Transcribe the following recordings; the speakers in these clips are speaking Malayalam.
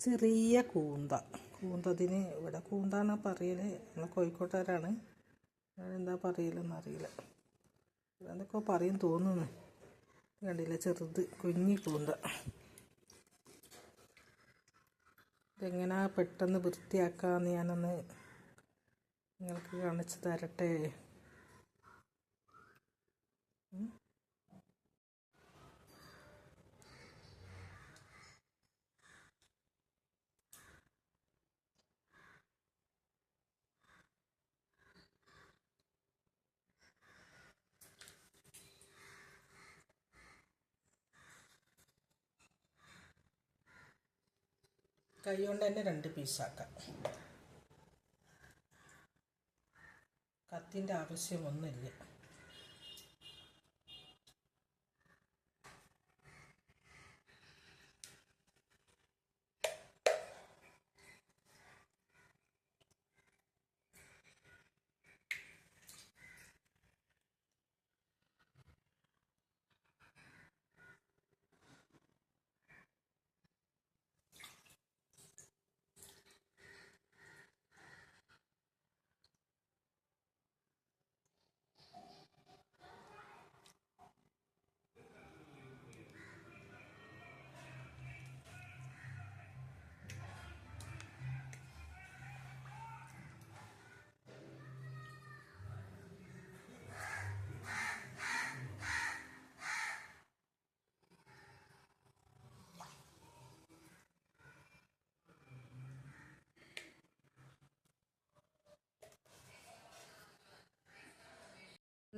ചെറിയ കൂന്ത. കൂന്തതിന് ഇവിടെ കൂന്താണ് പറയൽ നമ്മൾ കോഴിക്കോട്ടുകാരാണ്. എന്താ പറയലെന്ന് അറിയില്ല. എന്തൊക്കെ പറയും തോന്നുന്നു. കണ്ടില്ല? ചെറുത് കുഞ്ഞി കൂന്ത. ഇതെങ്ങനെ പെട്ടെന്ന് വൃത്തിയാക്കാമെന്ന് ഞാനൊന്ന് നിങ്ങൾക്ക് കാണിച്ചു തരട്ടെ? കൈ കൊണ്ട് തന്നെ രണ്ട് പീസാക്കാം. കത്തിന്റെ ആവശ്യമൊന്നുമില്ല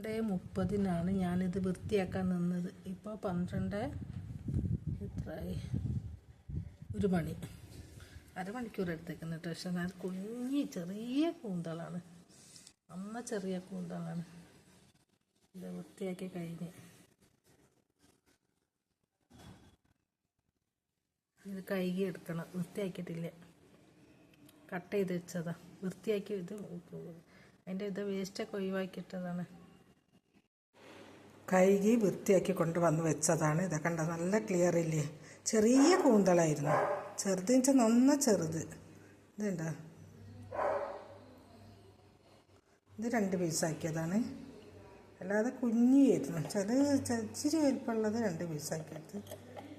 പന്ത്രണ്ട് മുപ്പതിനാണ് ഞാനിത് വൃത്തിയാക്കാൻ നിന്നത്. ഇപ്പോൾ പന്ത്രണ്ട് എത്രയായി ഒരു മണി. അരമണിക്കൂർ എടുത്തേക്കുന്നു കേട്ടോ പക്ഷെ ഞാൻ കുഞ്ഞി ചെറിയ കൂന്തളാണ്. അമ്മ ചെറിയ കൂന്തളാണ്. ഇത് വൃത്തിയാക്കി കഴിഞ്ഞ്. ഇത് കഴുകി എടുക്കണം. വൃത്തിയാക്കിയിട്ടില്ല. കട്ട് ചെയ്ത് വെച്ചതാണ് വൃത്തിയാക്കി ഇത് അതിന്റെ ഇത് വേസ്റ്റൊക്കെ ഒഴിവാക്കിയിട്ടതാണ്. കഴുകി വൃത്തിയാക്കി കൊണ്ടുവന്ന് വെച്ചതാണ്. ഇതൊക്കെ കണ്ട നല്ല ക്ലിയർ ഇല്ലേ? ചെറിയ കൂന്തളായിരുന്നു. ചെറുതെന്ന് വെച്ചാൽ നന്ന ചെറുത്. ഇതുണ്ട ഇത് രണ്ട് പീസാക്കിയതാണ് അല്ലാതെ കുഞ്ഞിയായിരുന്നു. ചില ഇച്ചിരി വലിപ്പമുള്ളത് രണ്ട് പീസാക്കിയത്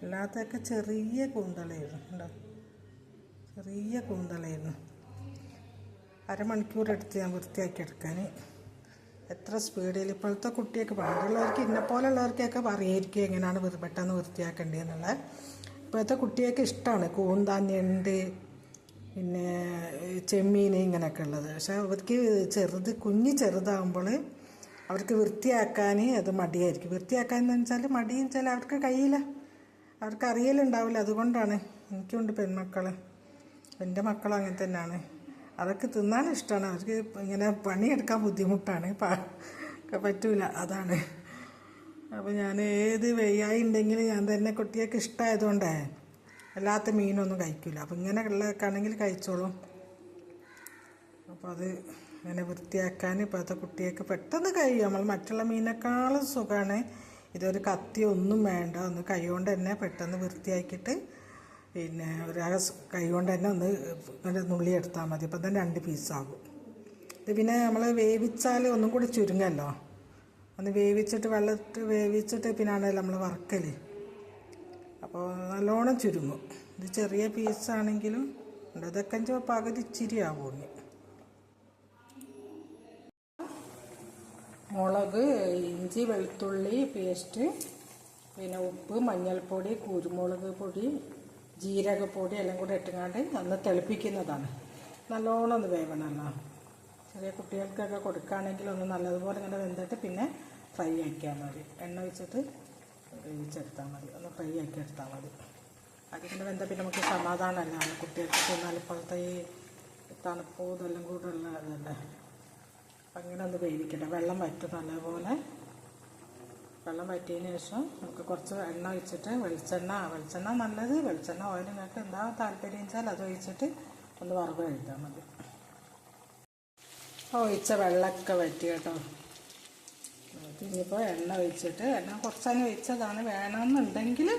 അല്ലാത്തതൊക്കെ ചെറിയ കൂന്തളായിരുന്നു. ഉണ്ടോ ചെറിയ കൂന്തളായിരുന്നു. അരമണിക്കൂർ എടുത്ത് ഞാൻ വൃത്തിയാക്കി എടുക്കാൻ. എത്ര സ്പീഡിൽ ഇപ്പോഴത്തെ കുട്ടിയൊക്കെ പണ്ടുള്ളവർക്ക് ഇന്നെ പോലുള്ളവർക്കൊക്കെ പറയായിരിക്കും എങ്ങനെയാണ് പെട്ടെന്ന് വൃത്തിയാക്കേണ്ടതെന്നുള്ളത്. ഇപ്പോഴത്തെ കുട്ടിയൊക്കെ ഇഷ്ടമാണ് കൂന്താഞ്ഞുണ്ട് പിന്നെ ചെമ്മീൻ ഇങ്ങനെയൊക്കെ ഉള്ളത്. പക്ഷെ അവർക്ക് ചെറുത് കുഞ്ഞ് ചെറുതാകുമ്പോൾ അവർക്ക് വൃത്തിയാക്കാൻ അത് മടിയായിരിക്കും. വൃത്തിയാക്കാൻ എന്ന് വെച്ചാൽ മടിയെന്ന് വെച്ചാൽ അവർക്ക് കഴിയില്ല. അവർക്ക് അറിയലുണ്ടാവില്ല അതുകൊണ്ടാണ് എനിക്കുണ്ട് പെൺമക്കൾ എന്റെ മക്കളും അങ്ങനെ തന്നെയാണ്. അവർക്ക് തിന്നാൻ ഇഷ്ടമാണ് അവർക്ക് ഇങ്ങനെ പണിയെടുക്കാൻ ബുദ്ധിമുട്ടാണ്. പറ്റൂല. അതാണ്. അപ്പോൾ ഞാൻ ഏത് വെയ്യായി ഉണ്ടെങ്കിൽ ഞാൻ തന്നെ കുട്ടിയൊക്കെ ഇഷ്ടമായതുകൊണ്ടേ അല്ലാത്ത മീനൊന്നും കഴിക്കില്ല അപ്പോൾ ഇങ്ങനെ ഉള്ളതൊക്കെ കഴിച്ചോളും. അപ്പോൾ അത് ഇങ്ങനെ വൃത്തിയാക്കാൻ ഇപ്പോഴത്തെ കുട്ടിയൊക്കെ പെട്ടെന്ന് കഴിയും. നമ്മൾ മറ്റുള്ള മീനേക്കാളും സുഖമാണ് ഇതൊരു കത്തി ഒന്നും വേണ്ട. ഒന്ന് കൈ കൊണ്ട് തന്നെ പെട്ടെന്ന് വൃത്തിയാക്കിയിട്ട് പിന്നെ കൈ കൊണ്ട് തന്നെ ഒന്ന് ഇങ്ങനെ നുള്ളി എടുത്താൽ മതി. അപ്പം തന്നെ രണ്ട് പീസാകും. ഇത് പിന്നെ നമ്മൾ വേവിച്ചാൽ ഒന്നും കൂടി ചുരുങ്ങല്ലോ. ഒന്ന് വേവിച്ചിട്ട് വെള്ളത്തിൽ വേവിച്ചിട്ട് പിന്നാണല്ലോ നമ്മൾ വറക്കൽ അപ്പോൾ നല്ലോണം ചുരുങ്ങും. ഇത് ചെറിയ പീസാണെങ്കിലും ഇതൊക്കെ പകുതി ഇച്ചിരി ആവുള്ളൂ മുളക് ഇഞ്ചി വെളുത്തുള്ളി പേസ്റ്റ് പിന്നെ ഉപ്പ് മഞ്ഞൾപ്പൊടി കുരുമുളക് പൊടി ജീരകപ്പൊടി എല്ലാം കൂടെ ഇട്ടുകൊണ്ട് ഒന്ന് തിളപ്പിക്കുന്നതാണ്. നല്ലോണം ഒന്ന് വേവണമല്ലോ ചെറിയ കുട്ടികൾക്കൊക്കെ കൊടുക്കുകയാണെങ്കിൽ ഒന്ന് നല്ലതുപോലെ ഇങ്ങനെ വെന്തിട്ട് പിന്നെ ഫ്രൈ ആക്കിയാൽ മതി. എണ്ണ വെച്ചിട്ട് വേവിച്ചെടുത്താൽ മതി. ഒന്ന് ഫ്രൈ ആക്കി എടുത്താൽ മതി. അതിങ്ങനെ വെന്താൽ പിന്നെ നമുക്ക് സമാധാനമല്ല കുട്ടികൾക്ക് തിന്നാൽ ഇപ്പോഴത്തെ ഈ തണുപ്പോ ഇതെല്ലാം കൂടെ ഉള്ള ഇതല്ലേ? അങ്ങനെ ഒന്ന് വേവിക്കട്ടെ. വെള്ളം വറ്റും നല്ലപോലെ വെള്ളം വറ്റിയതിന് ശേഷം നമുക്ക് കുറച്ച് എണ്ണ ഒഴിച്ചിട്ട് വെളിച്ചെണ്ണ വെളിച്ചെണ്ണ നല്ലത് വെളിച്ചെണ്ണ ഓയിൽ നിങ്ങൾക്ക് എന്താ താല്പര്യം വെച്ചാൽ അത് ഒഴിച്ചിട്ട് ഒന്ന് വറവ് കഴിഞ്ഞാൽ മതി. ഒഴിച്ച വെള്ളമൊക്കെ വറ്റി കേട്ടോ. ഇനിയിപ്പോൾ എണ്ണ ഒഴിച്ചിട്ട് എണ്ണ കുറച്ചതിന് ഒഴിച്ചതാണ്. വേണമെന്നുണ്ടെങ്കിൽ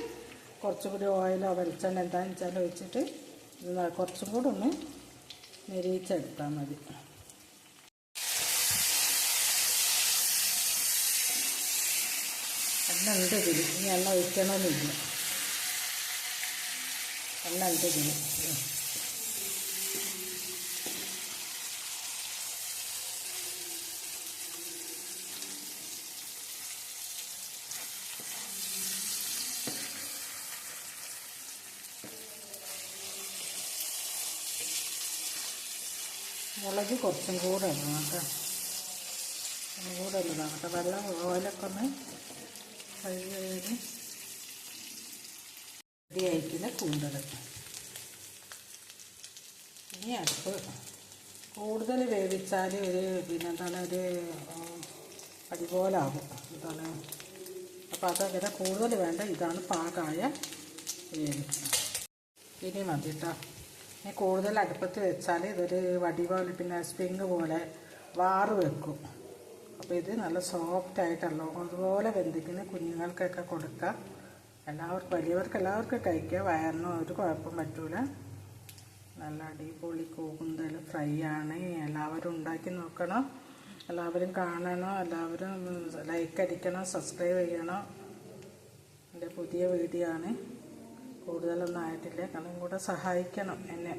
കുറച്ചുകൂടി ഓയിലോ വെളിച്ചെണ്ണ എന്താണെന്ന് വെച്ചാൽ ഒഴിച്ചിട്ട് കുറച്ചും കൂടെ ഒന്ന് നെരിയിച്ചെടുത്താൽ മതി. എണ്ണ ഉണ്ട് ഇതിൽ ഇനി എണ്ണ ഒഴിക്കണമെന്നില്ല എണ്ണ ഉണ്ട് മുളക് കുറച്ചും കൂടെ ഇടണം കേട്ടോ. കൂടെ ഇടണം കേട്ടോ. വെള്ളം ഓയിലൊക്കെ ഒന്ന് കഴുകി റെഡി ആയിട്ടില്ല കൂന്തൽ ഇനി അടുപ്പ് കൂടുതൽ വേവിച്ചാൽ ഒരു പിന്നെ എന്താണ് ഒരു അടിപോലാകും എന്താണ്? അപ്പോൾ അതങ്ങനെ കൂടുതൽ വേണ്ട. ഇതാണ് പാകമായ വേവ് ഇനി മതി കേട്ടോ ഇനി കൂടുതൽ അടുപ്പത്ത് വെച്ചാൽ ഇതൊരു വടി പോലെ പിന്നെ സ്പ്രിങ് പോലെ വാറ് വെക്കും. അപ്പോൾ ഇത് നല്ല സോഫ്റ്റ് ആയിട്ടുള്ള അതുപോലെ വെന്തിക്കുന്ന കുഞ്ഞുങ്ങൾക്കൊക്കെ കൊടുക്കാം. എല്ലാവർക്കും വലിയവർക്ക് എല്ലാവർക്കും കഴിക്കുക വയറിനും ഒരു കുഴപ്പം പറ്റൂല. നല്ല അടിപൊളി കൂന്തൽ ഫ്രൈ ആണ്. എല്ലാവരും ഉണ്ടാക്കി നോക്കണം. എല്ലാവരും കാണണം. എല്ലാവരും ലൈക്ക് അടിക്കണം സബ്സ്ക്രൈബ് ചെയ്യണം. എന്റെ പുതിയ വീഡിയോ ആണ്. കൂടുതലൊന്നും ആയിട്ടില്ല. കാരണം കൂടെ സഹായിക്കണം എന്നെ.